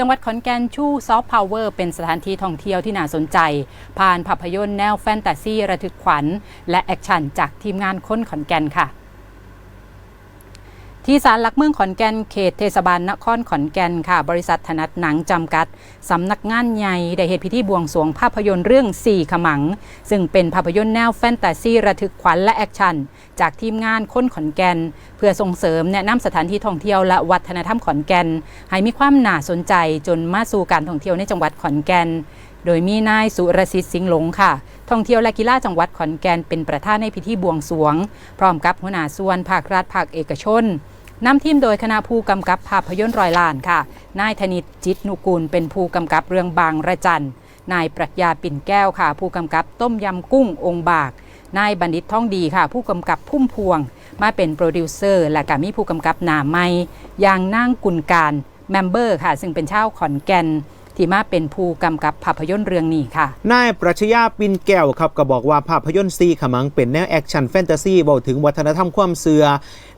จังหวัดขอนแก่นชูซอฟต์พาวเวอร์เป็นสถานที่ท่องเที่ยวที่น่าสนใจ ผ่านภาพยนตร์แนวแฟนตาซีระทึกขวัญ และแอคชั่นจากทีมงานคนขอนแก่นค่ะ ที่ศาลหลักเมืองขอนแก่นเขตเทศบาลนครขอนแก่นค่ะ บริษัทถนัดหนังจำกัด สำนักงานใหญ่ได้เหตุพิธีบวงสรวงภาพยนตร์เรื่องสี่ขมัง ซึ่งเป็นภาพยนตร์แนวแฟนตาซีระทึกขวัญและแอคชั่น จากทีมงานค้นขอนแก่น เพื่อส่งเสริมแนะนำสถานที่ท่องเที่ยวและวัฒนธรรมขอนแก่น ให้มีความน่าสนใจจนมาสู่การท่องเที่ยวในจังหวัดขอนแก่นโดยมีนายสุรสิทธิ์สิงห์หลงค่ะ ท่องเที่ยวและกีฬาจังหวัดขอนแก่นเป็นประธานในพิธีบวงสรวง พร้อมกับหัวหน้าส่วนภาครัฐภาคเอกชน นำทีมโดยคณะผู้กำกับภาพยนตร์รอยล้านค่ะ นายธนิตจิตนุกูล เป็นผู้กำกับเรื่องบางระจัน นายปรัชญาปิ่นแก้วค่ะ ผู้กำกับต้มยำกุ้งองค์บาก นายบัณฑิตท่องดีค่ะ ผู้กำกับพุ่มพวง มาเป็นโปรดิวเซอร์ และก็มีผู้กำกับหนาไม่อย่างนางกุลการแมมเบอร์ค่ะ ซึ่งเป็นชาวขอนแก่น ที่มาเป็นผู้กำกับภาพยนตร์เรื่องนี้ค่ะ นายปรัชญาปินแก้วครับก็บอกว่าภาพยนตร์ซีขมังเป็นแนวแอคชั่นแฟนตาซีบอกถึงวัฒนธรรมความเสื่อ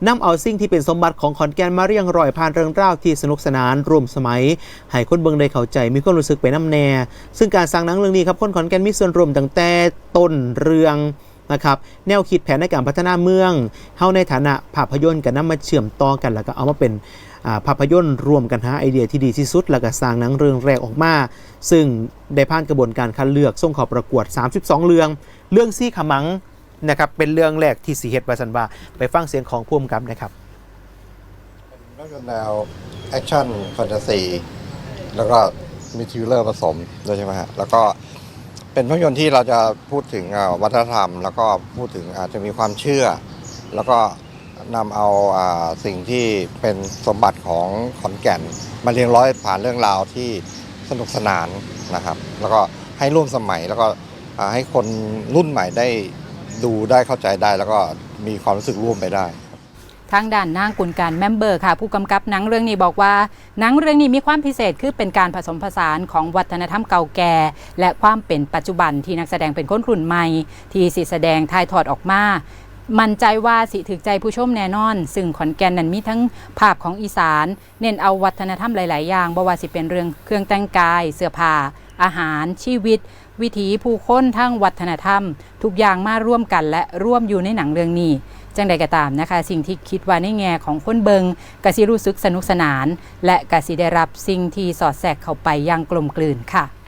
นำเอาสิ่งที่เป็นสมบัติของขอนแก่นมาเรียงรอยผ่านเรื่องราวที่สนุกสนานร่วมสมัย ให้คนเบิ่งได้เข้าใจมีความรู้สึกไปน้ำแน่ ซึ่งการสร้างหนังเรื่องนี้ครับคนขอนแก่นมีส่วนร่วมตั้งแต่ต้นเรื่องนะครับแนวคิดแผนในการพัฒนาเมืองเฮาในฐานะภาพยนตร์กันนำมาเชื่อมต่อกันแล้วก็เอามาเป็น ภาพยนตร์รวมกันหาไอเดียที่ดีที่สุด แล้วก็สร้างหนังเรื่องแรกออกมา ซึ่งได้ผ่านกระบวนการคัดเลือกส่งเขอประกวด 32 เรื่อง เรื่องซี่ขมังนะครับเป็นเรื่องแรกที่สีเฮ็ดประสันว่าไปฟังเสียงของผู้กำกับนะครับเป็นภาพยนตร์แนวแอคชั่นแฟนตาซีแล้วก็มีทริลเลอร์ผสมด้วยใช่ไหมฮะแล้วก็เป็นภาพยนตร์ที่เราจะพูดถึงวัฒนธรรม แล้วก็พูดถึงอาจจะมีความเชื่อ แล้วก็ นำเอาสิ่งที่เป็นสมบัติของขอนแก่น มาเรียงร้อยผ่านเรื่องราวที่สนุกสนานนะครับ แล้วก็ให้ร่วมสมัยแล้วก็ให้คนรุ่นใหม่ได้ดูได้เข้าใจได้ แล้วก็มีความรู้สึกร่วมไปได้ทางด้านนางกุลการแมมเบอร์ค่ะ ผู้กำกับหนังเรื่องนี้บอกว่าหนังเรื่องนี้มีความพิเศษคือเป็นการผสมผสานของวัฒนธรรมเก่าแก่ และความเป็นปัจจุบันที่นักแสดงเป็นคนรุ่นใหม่ ที่สิแสดงถ่ายทอดออกมา มั่นใจว่าสิถึกใจผู้ชมแน่นอน ซึ่งขอนแก่นนั้นมีทั้งภาพของอีสาน เน้นเอาวัฒนธรรมหลาย ๆ อย่างบ่ว่าสิเป็นเรื่องเครื่องแต่งกาย เสื้อผ้า อาหาร ชีวิต วิถีผู้คนทั้งวัฒนธรรม ทุกอย่างมาร่วมกันและร่วมอยู่ในหนังเรื่องนี้จังใดก็ตามนะคะ สิ่งที่คิดว่าในแง่ของคนเบิงกสิรู้สึกสนุกสนาน และกสิได้รับสิ่งที่สอดแทรกเข้าไปอย่างกลมกลืนค่ะ